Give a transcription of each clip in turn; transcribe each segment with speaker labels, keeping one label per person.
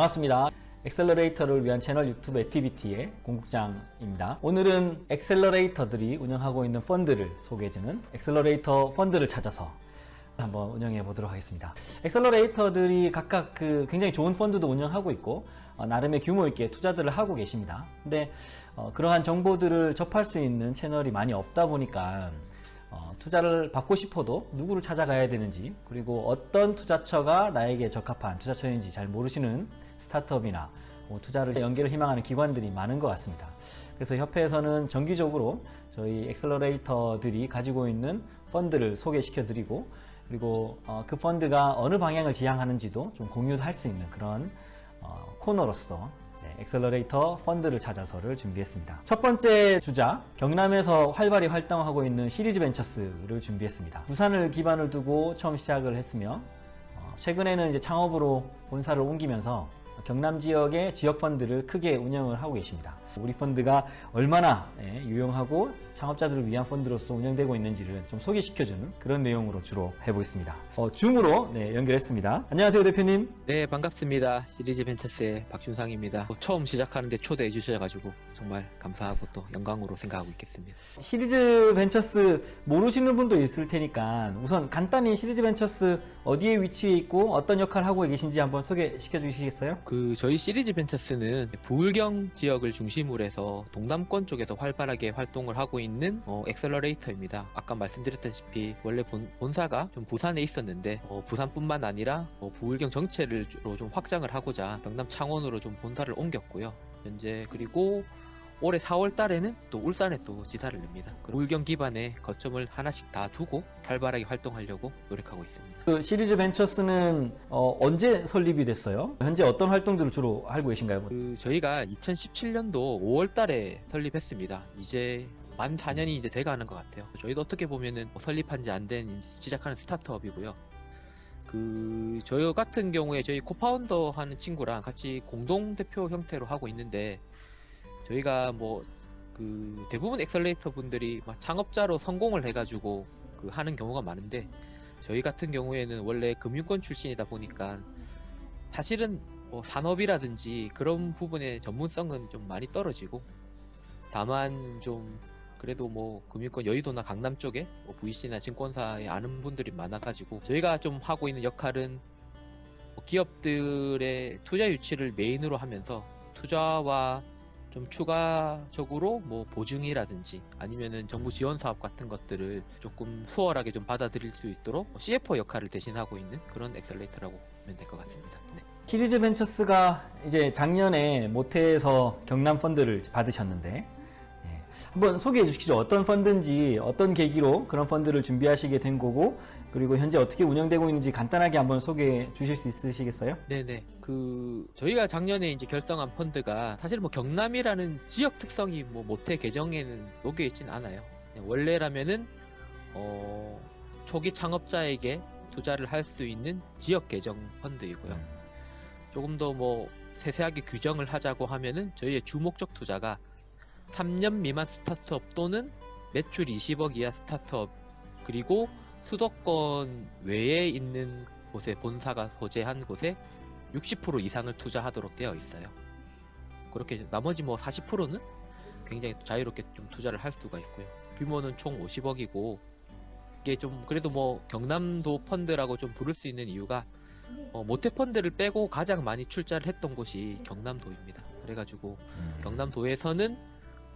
Speaker 1: 반갑습니다. 엑셀러레이터를 위한 채널 유튜브 액티비티의 공국장입니다. 오늘은 엑셀러레이터들이 운영하고 있는 펀드를 소개해주는 엑셀러레이터 펀드를 찾아서 한번 운영해 보도록 하겠습니다. 엑셀러레이터들이 각각 그 굉장히 좋은 펀드도 운영하고 있고 어, 나름의 규모 있게 투자들을 하고 계십니다. 근데 어, 그러한 정보들을 접할 수 있는 채널이 많이 없다 보니까 어, 투자를 받고 싶어도 누구를 찾아가야 되는지 그리고 어떤 투자처가 나에게 적합한 투자처인지 잘 모르시는 스타트업이나 뭐 투자를 연계를 희망하는 기관들이 많은 것 같습니다. 그래서 협회에서는 정기적으로 저희 엑셀러레이터들이 가지고 있는 펀드를 소개시켜 드리고 그리고 어, 그 펀드가 어느 방향을 지향하는지도 좀 공유할 수 있는 그런 어, 코너로서 네, 엑셀러레이터 펀드를 찾아서를 준비했습니다. 첫 번째 주자, 경남에서 활발히 활동하고 있는 시리즈 벤처스를 준비했습니다. 부산을 기반을 두고 처음 시작을 했으며, 어, 최근에는 이제 창업으로 본사를 옮기면서 경남 지역의 지역 펀드를 크게 운영을 하고 계십니다. 우리 펀드가 얼마나 예, 유용하고 창업자들을 위한 펀드로서 운영되고 있는지를 좀 소개시켜주는 그런 내용으로 주로 해보겠습니다. 어, 줌으로 네, 연결했습니다. 안녕하세요, 대표님.
Speaker 2: 네, 반갑습니다. 시리즈 벤처스의 박준상입니다. 뭐 처음 시작하는데 초대해 주셔가지고 정말 감사하고 또 영광으로 생각하고 있겠습니다.
Speaker 1: 시리즈 벤처스 모르시는 분도 있을 테니까 우선 간단히 시리즈 벤처스 어디에 위치해 있고 어떤 역할을 하고 계신지 한번 소개시켜 주시겠어요?
Speaker 2: 그 저희 시리즈 벤처스는 부울경 지역을 중심 으로 해서 동남권 쪽에서 활발하게 활동을 하고 있는 어, 엑셀러레이터입니다. 아까 말씀드렸다시피 원래 본, 본사가 좀 부산에 있었는데 어, 부산뿐만 아니라 어, 부울경 전체를 좀 확장을 하고자 경남 창원으로 좀 본사를 옮겼고요. 현재 그리고 올해 4월 달에는 또 울산에 또 지사를 냅니다. 그 울경 기반의 거점을 하나씩 다 두고 활발하게 활동하려고 노력하고 있습니다.
Speaker 1: 그 시리즈 벤처스는 어, 언제 설립이 됐어요? 현재 어떤 활동들을 주로 하고 계신가요?
Speaker 2: 그 저희가 2017년도 5월 달에 설립했습니다. 이제 만 4년이 이제 돼가는 것 같아요. 저희도 어떻게 보면은 뭐 설립한 지 안 된 시작하는 스타트업이고요. 그 저희 같은 경우에 저희 코파운더 하는 친구랑 같이 공동 대표 형태로 하고 있는데 저희가 뭐 그 대부분 엑셀레이터 분들이 막 창업자로 성공을 해가지고 그 하는 경우가 많은데 저희 같은 경우에는 원래 금융권 출신이다 보니까 사실은 뭐 산업이라든지 그런 부분의 전문성은 좀 많이 떨어지고 다만 좀 그래도 뭐 금융권 여의도나 강남 쪽에 뭐 VC나 증권사에 아는 분들이 많아가지고 저희가 좀 하고 있는 역할은 뭐 기업들의 투자 유치를 메인으로 하면서 투자와 좀 추가적으로 뭐 보증이라든지 아니면은 정부 지원 사업 같은 것들을 조금 수월하게 좀 받아들일 수 있도록 CFO 역할을 대신하고 있는 그런 엑셀레이터라고 보면 될 것 같습니다. 네.
Speaker 1: 시리즈 벤처스가 이제 작년에 모태에서 경남 펀드를 받으셨는데 예, 한번 소개해 주시죠. 어떤 펀드인지 어떤 계기로 그런 펀드를 준비하시게 된 거고 그리고 현재 어떻게 운영되고 있는지 간단하게 한번 소개해 주실 수 있으시겠어요?
Speaker 2: 네네. 그 저희가 작년에 이제 결성한 펀드가 사실 뭐 경남이라는 지역 특성이 뭐 모태 계정에는 녹여 있진 않아요. 원래라면은 어 초기 창업자에게 투자를 할 수 있는 지역 계정 펀드이고요. 조금 더 뭐 세세하게 규정을 하자고 하면은 저희의 주목적 투자가 3년 미만 스타트업 또는 매출 20억 이하 스타트업 그리고 수도권 외에 있는 곳에 본사가 소재한 곳에 60% 이상을 투자하도록 되어 있어요. 그렇게 나머지 뭐 40%는 굉장히 자유롭게 좀 투자를 할 수가 있고요. 규모는 총 50억이고 이게 좀 그래도 뭐 경남도 펀드라고 좀 부를 수 있는 이유가 어, 모태 펀드를 빼고 가장 많이 출자를 했던 곳이 경남도입니다. 그래가지고 경남도에서는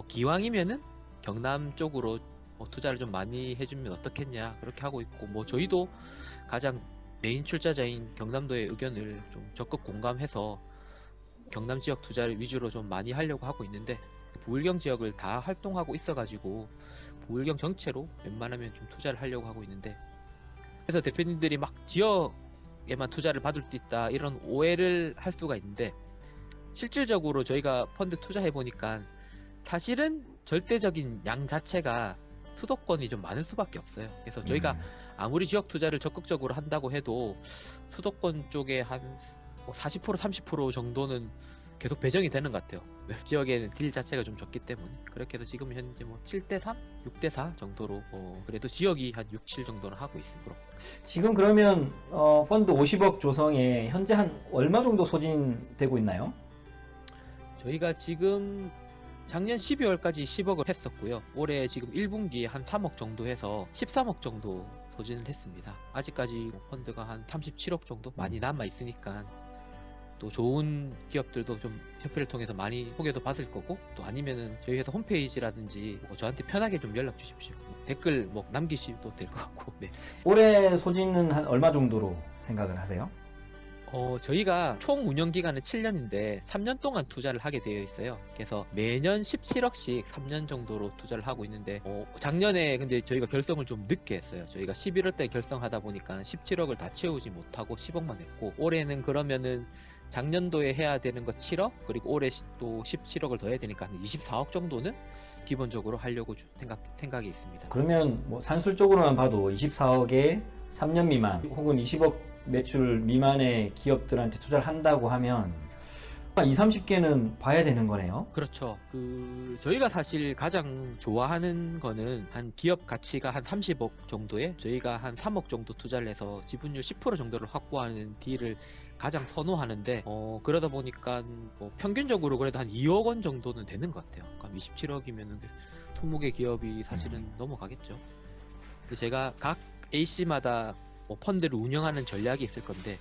Speaker 2: 뭐 기왕이면은 경남 쪽으로 뭐 투자를 좀 많이 해주면 어떻겠냐 그렇게 하고 있고 뭐 저희도 가장 메인 출자자인 경남도의 의견을 좀 적극 공감해서 경남 지역 투자를 위주로 좀 많이 하려고 하고 있는데 부울경 지역을 다 활동하고 있어가지고 부울경 전체로 웬만하면 좀 투자를 하려고 하고 있는데 그래서 대표님들이 막 지역에만 투자를 받을 수 있다 이런 오해를 할 수가 있는데 실질적으로 저희가 펀드 투자해 보니까 사실은 절대적인 양 자체가 수도권이 좀 많을 수밖에 없어요. 그래서 저희가 아무리 지역 투자를 적극적으로 한다고 해도 수도권 쪽에 한 40% 30% 정도는 계속 배정이 되는 것 같아요. 웹 지역에는 딜 자체가 좀 적기 때문에 그렇게 해서 지금 현재 뭐 7대 3, 6대 4 정도로 어, 그래도 지역이 한 6, 7 정도는 하고 있습니다.
Speaker 1: 지금 그러면 어, 펀드 50억 조성에 현재 한 얼마 정도 소진되고 있나요?
Speaker 2: 저희가 지금 작년 12월까지 10억을 했었고요. 올해 지금 1분기에 한 3억 정도 해서 13억 정도 소진을 했습니다. 아직까지 펀드가 한 37억 정도 많이 남아 있으니까 또 좋은 기업들도 좀 협회를 통해서 많이 소개도 받을 거고 또 아니면은 저희 회사 홈페이지라든지 뭐 저한테 편하게 좀 연락 주십시오. 댓글 뭐 남기셔도 될 것 같고 네.
Speaker 1: 올해 소진은 한 얼마 정도로 생각을 하세요?
Speaker 2: 어, 저희가 총 운영 기간은 7년인데 3년 동안 투자를 하게 되어 있어요. 그래서 매년 17억씩 3년 정도로 투자를 하고 있는데 어, 작년에 근데 저희가 결성을 좀 늦게 했어요. 저희가 11월 때 결성하다 보니까 17억을 다 채우지 못하고 10억만 했고 올해는 그러면은 작년도에 해야 되는 거 7억 그리고 올해 시- 또 17억을 더 해야 되니까 한 24억 정도는 기본적으로 하려고 주- 생각 생각이 있습니다.
Speaker 1: 그러면 뭐 산술적으로만 봐도 24억에 3년 미만 혹은 20억 매출 미만의 기업들한테 투자를 한다고 하면 한 2, 30개는 봐야 되는 거네요.
Speaker 2: 그렇죠. 그 저희가 사실 가장 좋아하는 거는 한 기업 가치가 한 30억 정도에 저희가 한 3억 정도 투자를 해서 지분율 10% 정도를 확보하는 딜을 가장 선호하는데 어 그러다 보니까 뭐 평균적으로 그래도 한 2억 원 정도는 되는 것 같아요. 그럼 27억이면은 20개 기업이 사실은 넘어가겠죠. 근데 제가 각 A씨마다 뭐 펀드를 운영하는 전략이 있을 건데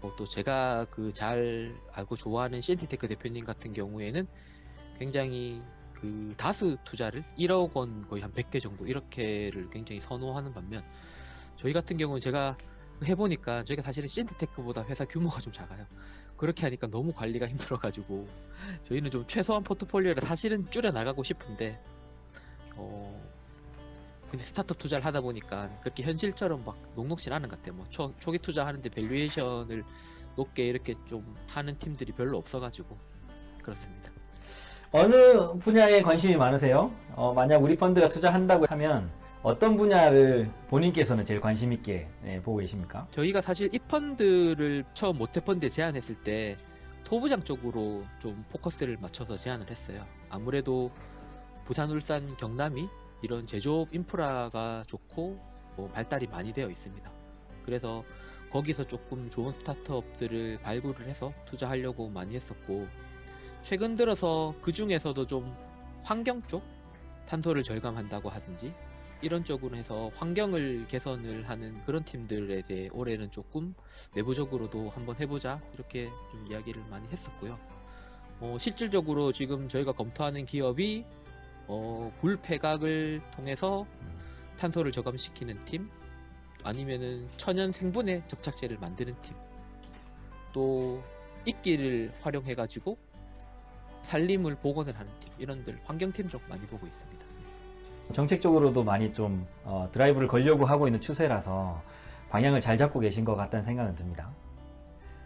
Speaker 2: 뭐 또 제가 그 잘 알고 좋아하는 시엔티테크 대표님 같은 경우에는 굉장히 그 다수 투자를 1억 원 거의 한 100개 정도 이렇게를 굉장히 선호하는 반면 저희 같은 경우는 제가 해보니까 저희가 사실은 시엔티테크보다 회사 규모가 좀 작아요. 그렇게 하니까 너무 관리가 힘들어가지고 저희는 좀 최소한 포트폴리오를 사실은 줄여 나가고 싶은데 어 근데 스타트업 투자를 하다 보니까 그렇게 현실처럼 막 녹록진 않은 것 같아요. 뭐 초, 초기 투자하는데 밸류에이션을 높게 이렇게 좀 하는 팀들이 별로 없어가지고 그렇습니다.
Speaker 1: 어느 분야에 관심이 많으세요? 어, 만약 우리 펀드가 투자한다고 하면 어떤 분야를 본인께서는 제일 관심 있게 예, 보고 계십니까?
Speaker 2: 저희가 사실 이 펀드를 처음 모태 펀드에 제안했을 때 토부장 쪽으로 좀 포커스를 맞춰서 제안을 했어요. 아무래도 부산, 울산, 경남이 이런 제조업 인프라가 좋고 뭐 발달이 많이 되어 있습니다. 그래서 거기서 조금 좋은 스타트업들을 발굴을 해서 투자하려고 많이 했었고 최근 들어서 그 중에서도 좀 환경 쪽 탄소를 절감한다고 하든지 이런 쪽으로 해서 환경을 개선을 하는 그런 팀들에 대해 올해는 조금 내부적으로도 한번 해보자 이렇게 좀 이야기를 많이 했었고요. 어, 실질적으로 지금 저희가 검토하는 기업이 어, 굴 폐각을 통해서 탄소를 저감시키는 팀 아니면은 천연 생분해 접착제를 만드는 팀 또 이끼를 활용해 가지고 산림을 복원을 하는 팀 이런들 환경팀 쪽 많이 보고 있습니다.
Speaker 1: 정책적으로도 많이 좀 어, 드라이브를 걸려고 하고 있는 추세라서 방향을 잘 잡고 계신 것 같다는 생각은 듭니다.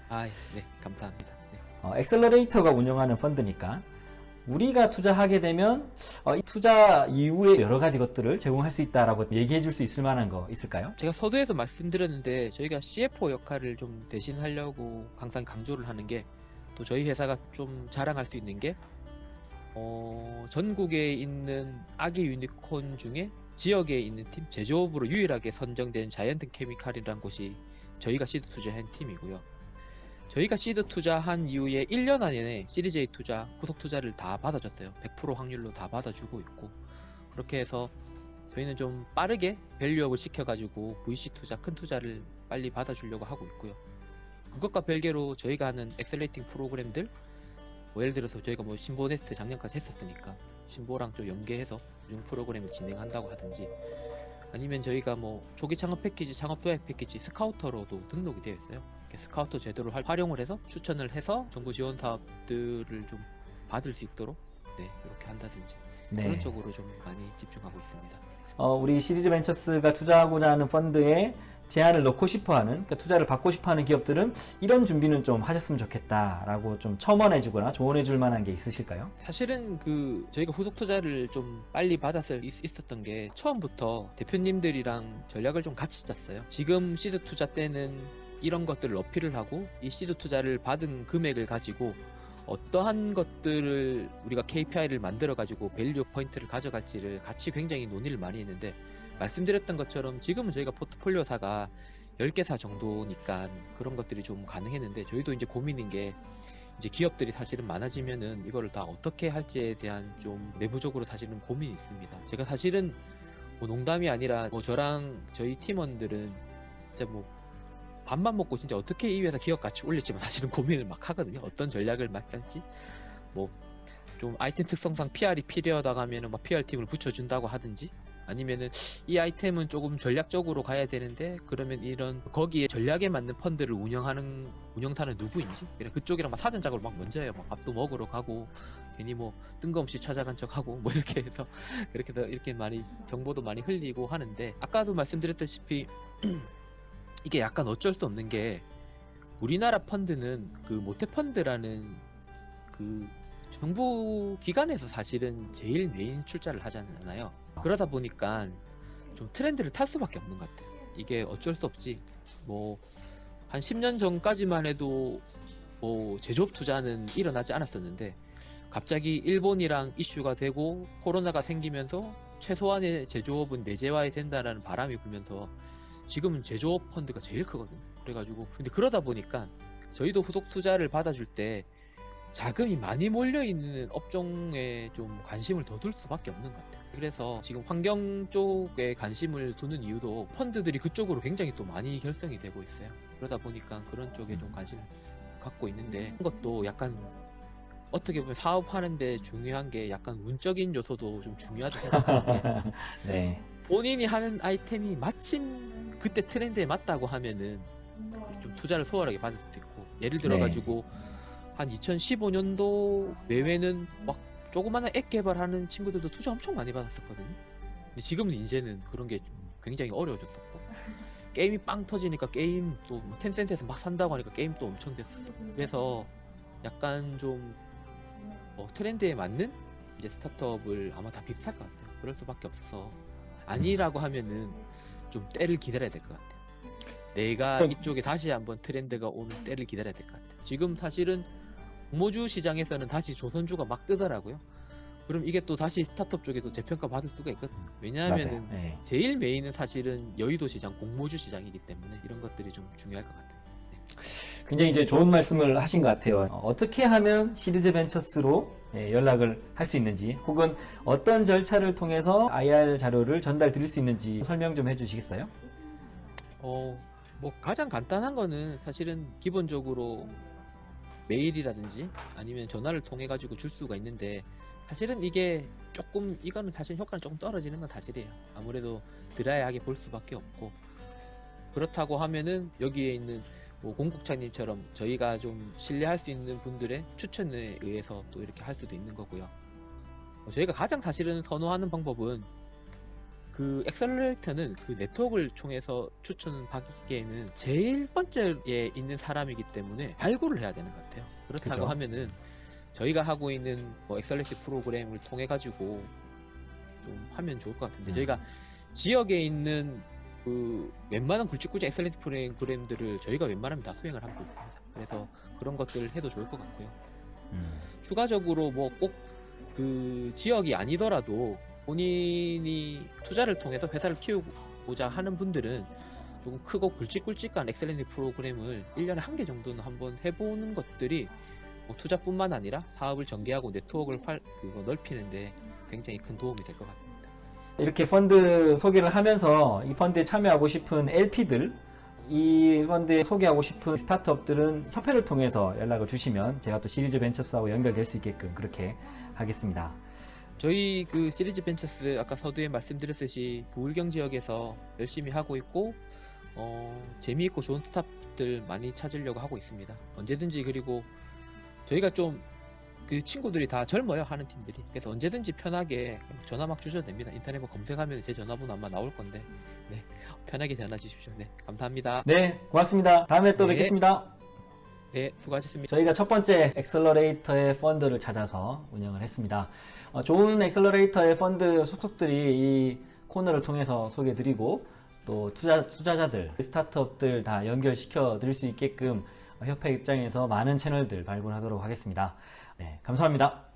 Speaker 2: 아, 네, 감사합니다. 네.
Speaker 1: 어, 엑셀러레이터가 운영하는 펀드니까 우리가 투자하게 되면 어, 이 투자 이후에 여러 가지 것들을 제공할 수 있다라고 얘기해 줄 수 있을 만한 거 있을까요?
Speaker 2: 제가 서두에서 말씀드렸는데 저희가 CFO 역할을 좀 대신하려고 항상 강조를 하는 게 또 저희 회사가 좀 자랑할 수 있는 게 어, 전국에 있는 아기 유니콘 중에 지역에 있는 팀 제조업으로 유일하게 선정된 자이언트 케미칼이라는 곳이 저희가 시드 투자한 팀이고요. 저희가 시드 투자한 이후에 1년 안에 시리즈 A 투자, 구속 투자를 다 받아줬어요. 100% 확률로 다 받아주고 있고 그렇게 해서 저희는 좀 빠르게 밸류업을 시켜가지고 VC 투자, 큰 투자를 빨리 받아주려고 하고 있고요. 그것과 별개로 저희가 하는 엑셀레이팅 프로그램들, 뭐 예를 들어서 저희가 뭐 신보네스트 작년까지 했었으니까 신보랑 좀 연계해서 중 프로그램을 진행한다고 하든지 아니면 저희가 뭐 조기 창업 패키지, 창업 도약 패키지 스카우터로도 등록이 되어 있어요. 스카우터 제도를 활- 활용을 해서 추천을 해서 정부 지원 사업들을 좀 받을 수 있도록 네 이렇게 한다든지
Speaker 1: 네.
Speaker 2: 그런 쪽으로 좀 많이 집중하고 있습니다.
Speaker 1: 어, 우리 시리즈 벤처스가 투자하고자 하는 펀드에 제안을 넣고 싶어하는 그러니까 투자를 받고 싶어하는 기업들은 이런 준비는 좀 하셨으면 좋겠다라고 좀 첨언해주거나 조언해줄 만한 게 있으실까요?
Speaker 2: 사실은 그 저희가 후속 투자를 좀 빨리 받았을 있- 있었던 게 처음부터 대표님들이랑 전략을 좀 같이 짰어요. 지금 시드 투자 때는 이런 것들을 어필을 하고 이 시드 투자를 받은 금액을 가지고 어떠한 것들을 우리가 KPI를 만들어 가지고 밸류 포인트를 가져갈지를 같이 굉장히 논의를 많이 했는데 말씀드렸던 것처럼 지금은 저희가 포트폴리오사가 10개사 정도니까 그런 것들이 좀 가능했는데 저희도 이제 고민인 게 이제 기업들이 사실은 많아지면은 이거를 다 어떻게 할지에 대한 좀 내부적으로 사실은 고민이 있습니다. 제가 사실은 뭐 농담이 아니라 뭐 저랑 저희 팀원들은 진짜 뭐 밥만 먹고 진짜 어떻게 이 회사 기업 가치 올릴지만 사실은 고민을 막 하거든요. 어떤 전략을 막 짤지. 뭐 좀 아이템 특성상 PR이 필요하다고 하면은 막 PR 팀을 붙여준다고 하든지 아니면은 이 아이템은 조금 전략적으로 가야 되는데 그러면 이런 거기에 전략에 맞는 펀드를 운영하는 운영사는 누구인지 그래 그쪽이랑 막 사전 작업을 막 먼저 해요. 막 밥도 먹으러 가고 괜히 뭐 뜬금없이 찾아간 척하고 뭐 이렇게 해서 그렇게 더 이렇게 많이 정보도 많이 흘리고 하는데 아까도 말씀드렸다시피 이게 약간 어쩔 수 없는 게 우리나라 펀드는 그 모태 펀드라는 그 정부 기관에서 사실은 제일 메인 출자를 하잖아요. 그러다 보니까 좀 트렌드를 탈 수밖에 없는 것 같아요. 이게 어쩔 수 없지. 뭐 한 10년 전까지만 해도 뭐 제조업 투자는 일어나지 않았었는데 갑자기 일본이랑 이슈가 되고 코로나가 생기면서 최소한의 제조업은 내재화해야 된다라는 바람이 불면서 지금은 제조업 펀드가 제일 크거든요. 그래가지고 근데 그러다 보니까 저희도 후속 투자를 받아줄 때 자금이 많이 몰려 있는 업종에 좀 관심을 더 둘 수밖에 없는 것 같아요. 그래서 지금 환경 쪽에 관심을 두는 이유도 펀드들이 그쪽으로 굉장히 또 많이 결성이 되고 있어요. 그러다 보니까 그런 쪽에 좀 관심을 갖고 있는데 그것도 약간 어떻게 보면 사업하는데 중요한 게 약간 운적인 요소도 좀 중요하다고 생각하는 게
Speaker 1: 네.
Speaker 2: 본인이 하는 아이템이 마침 그때 트렌드에 맞다고 하면은 좀 투자를 소홀하게 받을 수도 있고 예를 들어
Speaker 1: 네.
Speaker 2: 가지고 한 2015년도 내외는 막 조그마한 앱 개발하는 친구들도 투자 엄청 많이 받았었거든요. 근데 지금은 이제는 그런 게좀 굉장히 어려워졌었고 게임이 빵 터지니까 게임 또뭐 텐센트에서 막 산다고 하니까 게임 또 엄청 됐었어. 그래서 약간 좀 어, 트렌드에 맞는 이제 스타트업을 아마 다 비슷할 것 같아요. 그럴 수밖에 없어서 아니라고 하면은 좀 때를 기다려야 될 것 같아요. 내가 이쪽에 다시 한번 트렌드가 오는 때를 기다려야 될 것 같아요. 지금 사실은 공모주 시장에서는 다시 조선주가 막 뜨더라고요. 그럼 이게 또 다시 스타트업 쪽에 도 재평가 받을 수가 있거든요. 왜냐하면은
Speaker 1: 맞아요. 네.
Speaker 2: 제일 메인은 사실은 여의도 시장, 공모주 시장이기 때문에 이런 것들이 좀 중요할 것 같아요.
Speaker 1: 굉장히 이제 좋은 말씀을 하신 것 같아요. 어, 어떻게 하면 시리즈 벤처스로 예, 연락을 할 수 있는지, 혹은 어떤 절차를 통해서 IR 자료를 전달 드릴 수 있는지 설명 좀 해주시겠어요?
Speaker 2: 어, 뭐 가장 간단한 거는 사실은 기본적으로 메일이라든지 아니면 전화를 통해 가지고 줄 수가 있는데 사실은 이게 조금 이거는 사실 효과는 조금 떨어지는 건 사실이에요. 아무래도 드라이하게 볼 수밖에 없고 그렇다고 하면은 여기에 있는 뭐 공국장님처럼 저희가 좀 신뢰할 수 있는 분들의 추천에 의해서 또 이렇게 할 수도 있는 거고요. 어, 저희가 가장 사실은 선호하는 방법은 그 엑셀러레이터는 그 네트워크를 통해서 추천을 받기에는 제일 번째에 있는 사람이기 때문에 발굴을 해야 되는 것 같아요. 그렇다고
Speaker 1: 그죠.
Speaker 2: 하면은 저희가 하고 있는 뭐 엑셀러레이터 프로그램을 통해 가지고 좀 하면 좋을 것 같은데
Speaker 1: 음.
Speaker 2: 저희가 지역에 있는 그 웬만한 굵직굵직 엑셀런트 프로그램들을 저희가 웬만하면 다 수행을 하고 있습니다. 그래서 그런 것들을 해도 좋을 것 같고요.
Speaker 1: 음.
Speaker 2: 추가적으로 뭐 꼭 그 지역이 아니더라도 본인이 투자를 통해서 회사를 키우고자 하는 분들은 조금 크고 굵직굵직한 엑셀런트 프로그램을 1년에 한 개 정도는 한번 해보는 것들이 뭐 투자뿐만 아니라 사업을 전개하고 네트워크를 활, 그거 넓히는데 굉장히 큰 도움이 될 것 같습니다.
Speaker 1: 이렇게 펀드 소개를 하면서 이 펀드에 참여하고 싶은 LP들, 이 펀드에 소개하고 싶은 스타트업들은 협회를 통해서 연락을 주시면 제가 또 시리즈 벤처스하고 연결될 수 있게끔 그렇게 하겠습니다.
Speaker 2: 저희 그 시리즈 벤처스 아까 서두에 말씀드렸듯이 부울경 지역에서 열심히 하고 있고 어, 재미있고 좋은 스타트업들 많이 찾으려고 하고 있습니다. 언제든지 그리고 저희가 좀 그 친구들이 다 젊어요 하는 팀들이 그래서 언제든지 편하게 전화 막 주셔도 됩니다. 인터넷 뭐 검색하면 제 전화번호 아마 나올 건데 네 편하게 전화 주십시오. 네 감사합니다.
Speaker 1: 네, 고맙습니다. 다음에 또
Speaker 2: 네.
Speaker 1: 뵙겠습니다.
Speaker 2: 네 수고하셨습니다.
Speaker 1: 저희가 첫 번째 엑셀러레이터의 펀드를 찾아서 운영을 했습니다. 어, 좋은 엑셀러레이터의 펀드 소속들이 이 코너를 통해서 소개해드리고 또 투자, 투자자들, 스타트업들 다 연결시켜 드릴 수 있게끔 협회 입장에서 많은 채널들 발굴하도록 하겠습니다. 네, 감사합니다.